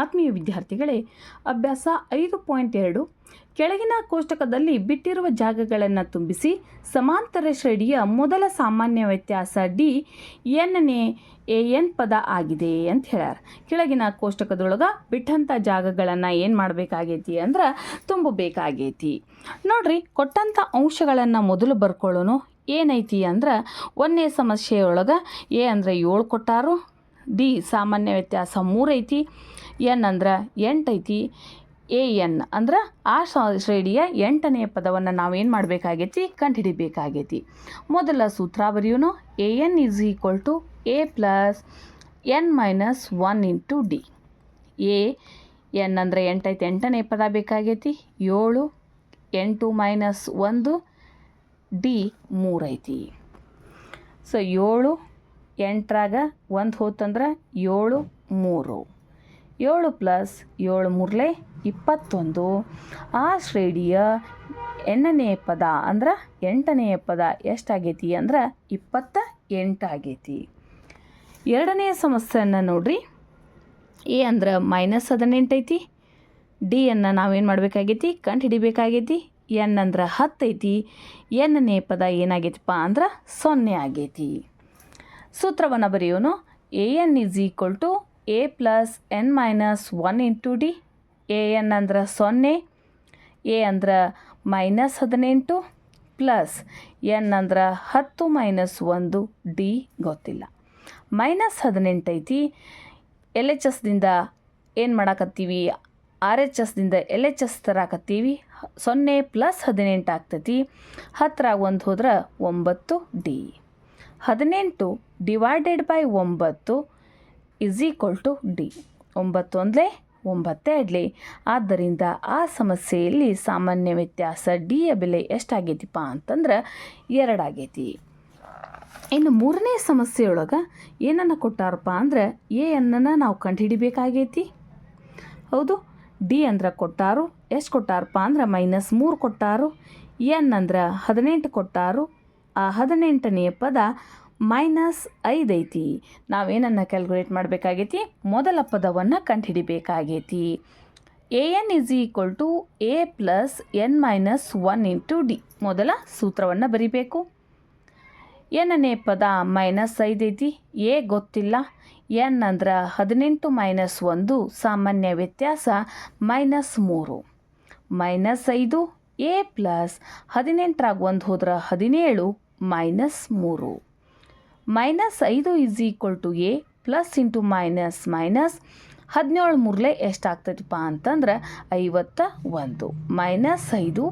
ಆತ್ಮೀಯ ವಿದ್ಯಾರ್ಥಿಗಳೇ, ಅಭ್ಯಾಸ ಐದು ಪಾಯಿಂಟ್ ಎರಡು, ಕೆಳಗಿನ ಕೋಷ್ಟಕದಲ್ಲಿ ಬಿಟ್ಟಿರುವ ಜಾಗಗಳನ್ನು ತುಂಬಿಸಿ ಸಮಾಂತರ ಶ್ರೇಣಿಯ ಮೊದಲ ಸಾಮಾನ್ಯ ವ್ಯತ್ಯಾಸ ಡಿ ಎನ್ನೇ ಎ ಎನ್ ಪದ ಆಗಿದೆ ಅಂತ ಹೇಳ್ಯಾರ. ಕೆಳಗಿನ ಕೋಷ್ಟಕದೊಳಗೆ ಬಿಟ್ಟಂಥ ಜಾಗಗಳನ್ನು ಏನು ಮಾಡಬೇಕಾಗೈತಿ ಅಂದ್ರೆ ತುಂಬಬೇಕಾಗೈತಿ. ನೋಡ್ರಿ ಕೊಟ್ಟಂಥ ಅಂಶಗಳನ್ನು ಮೊದಲು ಬರ್ಕೊಳ್ಳೋನು ಏನೈತಿ ಅಂದ್ರೆ ಒಂದನೇ ಸಮಸ್ಯೆಯೊಳಗೆ ಎ ಅಂದರೆ ಏಳು ಕೊಟ್ಟಾರು, ಡಿ ಸಾಮಾನ್ಯ ವ್ಯತ್ಯಾಸ ಮೂರೈತಿ ಎನ್ ಅಂದ್ರೆ ಎಂಟೈತಿ, ಎ ಎನ್ ಅಂದ್ರೆ ಆ ಶ್ರೇಣಿಯ ಎಂಟನೆಯ ಪದವನ್ನು ನಾವೇನು ಮಾಡಬೇಕಾಗೈತಿ? ಕಂಡುಹಿಡಿಬೇಕಾಗೈತಿ. ಮೊದಲ ಸೂತ್ರ ಬರೆಯೋನು, a n is equal to a plus n minus one into d. A n ಅಂದರೆ ಎಂಟೈತಿ, ಎಂಟನೇ ಪದ ಬೇಕಾಗೈತಿ? ಏಳು, ಎಂಟು ಮೈನಸ್ ಒಂದು, ಡಿ ಮೂರೈತಿ. ಸೊ ಏಳು ಎಂಟರಾಗ ಒಂದು ಹೋತಂದ್ರೆ ಏಳು ಮೂರು. ಏಳು ಪ್ಲಸ್ ಏಳು ಮೂರಲೆ ಇಪ್ಪತ್ತೊಂದು. ಆ ಶ್ರೇಣಿಯ ಎಣ್ಣನೆಯ ಪದ ಅಂದ್ರೆ ಎಂಟನೆಯ ಪದ ಎಷ್ಟಾಗೈತಿ ಅಂದ್ರೆ ಇಪ್ಪತ್ತ ಎಂಟಾಗೈತಿ. ಎರಡನೆಯ ಸಮಸ್ಯೆಯನ್ನು ನೋಡ್ರಿ. ಎ ಅಂದ್ರೆ ಮೈನಸ್ ಹದಿನೆಂಟು ಐತಿ. ಡಿ ಅನ್ನು ನಾವೇನು ಮಾಡಬೇಕಾಗೈತಿ? ಕಂಡು ಹಿಡಿಬೇಕಾಗೈತಿ. ಎನ್ ಅಂದ್ರೆ ಹತ್ತು ಐತಿ. ಎನ್ನೇ ಪದ ಏನಾಗೈತಿಪ್ಪ ಅಂದ್ರೆ ಸೊನ್ನೆ ಆಗೈತಿ. ಸೂತ್ರವನ್ನು ಬರೆಯೋನು a n is equal to a plus n minus one into d a n ಅಂದ್ರೆ ಸೊನ್ನೆ. ಎ ಅಂದ್ರೆ ಮೈನಸ್ ಹದಿನೆಂಟು ಪ್ಲಸ್ ಎನ್ ಅಂದ್ರೆ ಹತ್ತು ಮೈನಸ್ ಒಂದು ಡಿ ಗೊತ್ತಿಲ್ಲ. ಮೈನಸ್ ಹದಿನೆಂಟು ಐತಿ. ಎಲ್ ಎಚ್ ಎಸ್ದಿಂದ ಏನು ಮಾಡಾಕತ್ತೀವಿ? ಆರ್ ಎಚ್ ಎಸ್ದಿಂದ ಎಲ್ ಎಚ್ ಎಸ್ ತರಾಕತ್ತೀವಿ. ಸೊನ್ನೆ ಪ್ಲಸ್ ಹದಿನೆಂಟು ಆಗ್ತೈತಿ. ಹತ್ತಿರ ಒಂದು ಹೋದ್ರೆ ಒಂಬತ್ತು ಡಿ ಹದಿನೆಂಟು ಡಿವೈಡೆಡ್ ಬೈ ಒಂಬತ್ತು ಇಸ್ ಈಕ್ವಲ್ ಟು ಡಿ ಒಂಬತ್ತು ಒಂಬತ್ತೇ ಇಡಲಿ ಆದ್ದರಿಂದ ಆ ಸಮಸ್ಯೆಯಲ್ಲಿ ಸಾಮಾನ್ಯ ವ್ಯತ್ಯಾಸ ಡಿಯ ಬೆಲೆ ಎಷ್ಟಾಗೈತಿಪ್ಪ ಅಂತಂದ್ರೆ ಎರಡಾಗೈತಿ ಇನ್ನು ಮೂರನೇ ಸಮಸ್ಯೆಯೊಳಗೆ ಏನನ್ನು ಕೊಟ್ಟಾರಪ್ಪ ಅಂದ್ರೆ ಎ ಅನ್ನನ್ನು ನಾವು ಕಂಡುಹಿಡಿಬೇಕಾಗೈತಿ. ಹೌದು ಡಿ ಅಂದ್ರೆ ಕೊಟ್ಟಾರು, ಎಷ್ಟು ಕೊಟ್ಟಾರಪ್ಪ ಅಂದ್ರೆ ಮೈನಸ್ ಮೂರು ಕೊಟ್ಟಾರು ಎನ್ ಅಂದ್ರೆ ಹದಿನೆಂಟು ಕೊಟ್ಟಾರು. ಆ ಹದಿನೆಂಟನೆಯ ಪದ ಮೈನಸ್ ಐದು ಐತಿ. ನಾವೇನನ್ನು ಕ್ಯಾಲ್ಕುಲೇಟ್ ಮಾಡಬೇಕಾಗೈತಿ? ಮೊದಲ ಪದವನ್ನು ಕಂಡುಹಿಡಿಬೇಕಾಗೈತಿ. A n is equal to a plus n minus one into d ಮೊದಲ ಸೂತ್ರವನ್ನು ಬರಿಬೇಕು. ಎನ್ನನೇ ಪದ ಮೈನಸ್ ಐದು ಐತಿ? ಎ ಗೊತ್ತಿಲ್ಲ. ಎನ್ ಅಂದ್ರೆ ಹದಿನೆಂಟು ಮೈನಸ್ ಒಂದು ಸಾಮಾನ್ಯ ವ್ಯತ್ಯಾಸ ಮೈನಸ್ ಮೂರು. ಮೈನಸ್ ಐದು ಎ ಪ್ಲಸ್ ಹದಿನೆಂಟರಾಗ ಒಂದು ಹೋದ್ರೆ ಹದಿನೇಳು ಮೈನಸ್ ಮೂರು. ಮೈನಸ್ ಐದು is equal to a plus into minus minus ಹದಿನೇಳು ಮೂರಲೆ ಎಷ್ಟಾಗ್ತೈತಪ್ಪ ಅಂತಂದ್ರೆ ಐವತ್ತ ಒಂದು. ಮೈನಸ್ ಐದು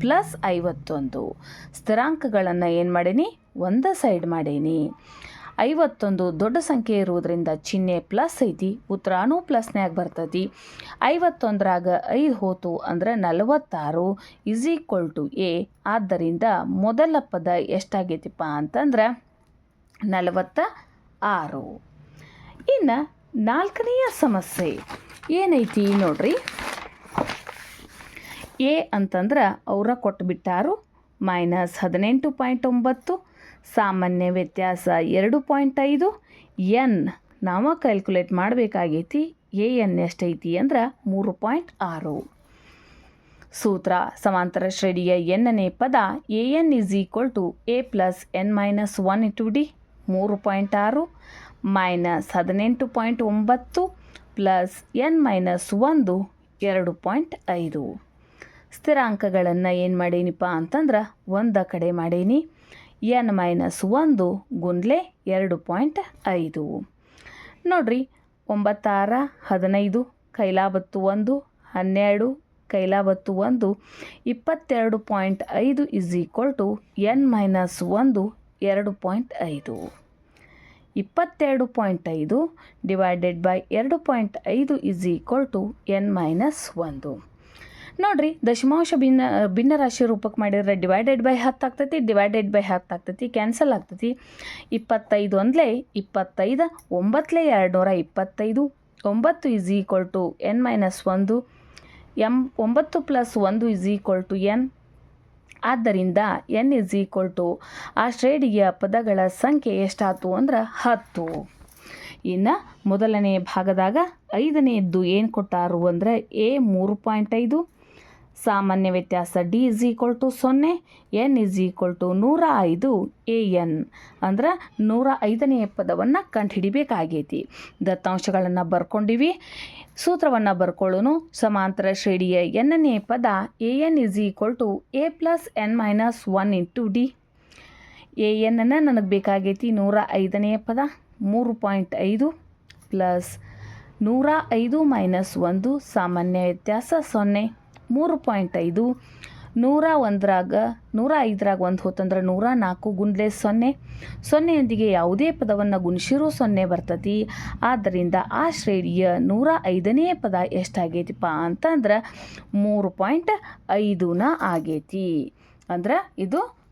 ಪ್ಲಸ್ ಐವತ್ತೊಂದು. ಸ್ಥಿರಾಂಕಗಳನ್ನು ಏನು ಮಾಡೀನಿ? ಒಂದು ಸೈಡ್ ಮಾಡೀನಿ. ಐವತ್ತೊಂದು ದೊಡ್ಡ ಸಂಖ್ಯೆ ಇರುವುದರಿಂದ ಚಿಹ್ನೆ ಪ್ಲಸ್ ಐತಿ, ಉತ್ತರಾನೂ ಪ್ಲಸ್ನ್ಯಾಗ ಬರ್ತೈತಿ. ಐವತ್ತೊಂದರಾಗ ಐದು ಹೋತು ಅಂದ್ರೆ ನಲವತ್ತಾರು ಇಸ್ ಈಕ್ವಲ್ ಟು ಎ ಆದ್ದರಿಂದ ಮೊದಲ ಪದ ಎಷ್ಟಾಗೈತಿಪ್ಪ ಅಂತಂದ್ರೆ ನಲವತ್ತ ಆರು ಇನ್ನು ನಾಲ್ಕನೆಯ ಸಮಸ್ಯೆ ಏನೈತಿ ನೋಡ್ರಿ? ಎ ಅಂತಂದ್ರೆ ಅವರ ಕೊಟ್ಟುಬಿಟ್ಟಾರು ಮೈನಸ್ ಹದಿನೆಂಟು ಪಾಯಿಂಟ್ ಒಂಬತ್ತು, ಸಾಮಾನ್ಯ ವ್ಯತ್ಯಾಸ ಎರಡು ಪಾಯಿಂಟ್ ಐದು, ಎನ್ ನಾವು ಕ್ಯಾಲ್ಕುಲೇಟ್ ಮಾಡಬೇಕಾಗೈತಿ ಎ ಎನ್ ಎಷ್ಟೈತಿ ಅಂದ್ರೆ ಮೂರು ಪಾಯಿಂಟ್ ಆರು. ಸೂತ್ರ ಸಮಾಂತರ ಶ್ರೇಣಿಯ ಎನ್ನನೇ ಪದ a n is equal to a plus n minus one into d. ಮೂರು ಪಾಯಿಂಟ್ ಆರು, ಮೈನಸ್ ಹದಿನೆಂಟು ಪಾಯಿಂಟ್ ಒಂಬತ್ತು, ಪ್ಲಸ್ ಎನ್ ಮೈನಸ್ ಒಂದು, ಎರಡು ಪಾಯಿಂಟ್ ಐದು. ಸ್ಥಿರಾಂಕಗಳನ್ನು ಏನು ಮಾಡೀನಿಪ್ಪ ಅಂತಂದ್ರೆ ಒಂದ ಕಡೆ ಮಾಡೀನಿ. ಎನ್ ಮೈನಸ್ ಒಂದು ಗುಂಡ್ಲೆ ಎರಡು ಪಾಯಿಂಟ್ ಐದು. ನೋಡ್ರಿ, ಒಂಬತ್ತಾರ, ಹದಿನೈದು ಕೈಲಾಬತ್ತು ಒಂದು, ಹನ್ನೆರಡು ಕೈಲಾಬತ್ತು ಒಂದು, ಇಪ್ಪತ್ತೆರಡು ಪಾಯಿಂಟ್ ಐದು is equal to n minus ಒಂದು ಎರಡು ಪಾಯಿಂಟ್ ಐದು. ಇಪ್ಪತ್ತೆರಡು ಪಾಯಿಂಟ್ ಐದು ಡಿವೈಡೆಡ್ ಬೈ ಎರಡು ಪಾಯಿಂಟ್ ಐದು is equal to n minus ಒಂದು. ನೋಡ್ರಿ, ದಶಮಾಂಶ ಭಿನ್ನ ಭಿನ್ನ ರಾಶಿ ರೂಪಕ್ಕೆ ಮಾಡಿದರೆ ಡಿವೈಡೆಡ್ ಬೈ ಹತ್ತು ಆಗ್ತೈತಿ, ಡಿವೈಡೆಡ್ ಬೈ ಹತ್ತು ಆಗ್ತೈತಿ, ಕ್ಯಾನ್ಸಲ್ ಆಗ್ತೈತಿ. ಇಪ್ಪತ್ತೈದು ಒಂದಲೇ, ಇಪ್ಪತ್ತೈದು ಒಂಬತ್ತಲೇ ಎರಡು ನೂರ ಇಪ್ಪತ್ತೈದು, ಒಂಬತ್ತು is equal to n minus ಒಂದು, ಎಂ, ಒಂಬತ್ತು ಪ್ಲಸ್ ಒಂದು ಇಸ್ ಈಕ್ವಲ್ ಟು ಎನ್ ಆದ್ದರಿಂದ ಎನ್ ಇಸ್ ಈಕ್ವಲ್ ಟು ಆ ಶ್ರೇಣಿಯ ಪದಗಳ ಸಂಖ್ಯೆ ಎಷ್ಟಾಯ್ತು ಅಂದ್ರೆ ಹತ್ತು. ಇನ್ನು ಮೊದಲನೇ ಭಾಗದಾಗ ಐದನೆಯದ್ದು ಏನು ಕೊಟ್ಟಾರು ಅಂದರೆ ಎ ಮೂರು ಪಾಯಿಂಟ್ ಐದು ಸಾಮಾನ್ಯ ವ್ಯತ್ಯಾಸ ಡಿ ಇಸ್ ಈಕ್ವಲ್ ಟು ಸೊನ್ನೆ ಎನ್ ಇಸ್ ಈಕ್ವಲ್ ಟು ನೂರ ಐದು ಎ ಎನ್ ಅಂದ್ರೆ ನೂರ ಐದನೆಯ ಪದವನ್ನು ಕಂಡುಹಿಡಿಬೇಕಾಗೈತಿ. ದತ್ತಾಂಶಗಳನ್ನು ಬರ್ಕೊಂಡಿವಿ. ಸೂತ್ರವನ್ನು ಬರ್ಕೊಳ್ಳೋನು ಸಮಾಂತರ ಶ್ರೇಣಿಯ ಎನ್ನನೇ ಪದ a n is equal to a plus n minus one into d a ಎನ್ನನ್ನು ನನಗೆ ಬೇಕಾಗೈತಿ ನೂರ ಐದನೆಯ ಪದ, ಮೂರು ಪಾಯಿಂಟ್ ಐದು ಪ್ಲಸ್ ನೂರ ಐದು ಮೈನಸ್ ಒಂದು, ಸಾಮಾನ್ಯ ವ್ಯತ್ಯಾಸ ಸೊನ್ನೆ. ಮೂರು ಪಾಯಿಂಟ್ ಐದು, ನೂರ ಒಂದರಾಗ, ನೂರ ಐದರಾಗ ಒಂದು ಹೋತಂದ್ರೆ ನೂರ ನಾಲ್ಕು ಗುಂಡ್ಲೆ ಸೊನ್ನೆ. ಸೊನ್ನೆಯೊಂದಿಗೆ ಯಾವುದೇ ಪದವನ್ನು ಗುಣಿಸಿರೂ ಸೊನ್ನೆ ಬರ್ತತಿ. ಆದ್ದರಿಂದ ಆ ಶ್ರೇಣಿಯ ನೂರ ಐದನೇ ಪದ ಎಷ್ಟಾಗೈತಿಪ್ಪ ಅಂತಂದ್ರೆ ಮೂರು ಪಾಯಿಂಟ್ ಐದುನ ಆಗೈತಿ. ಅಂದ್ರೆ ಇದು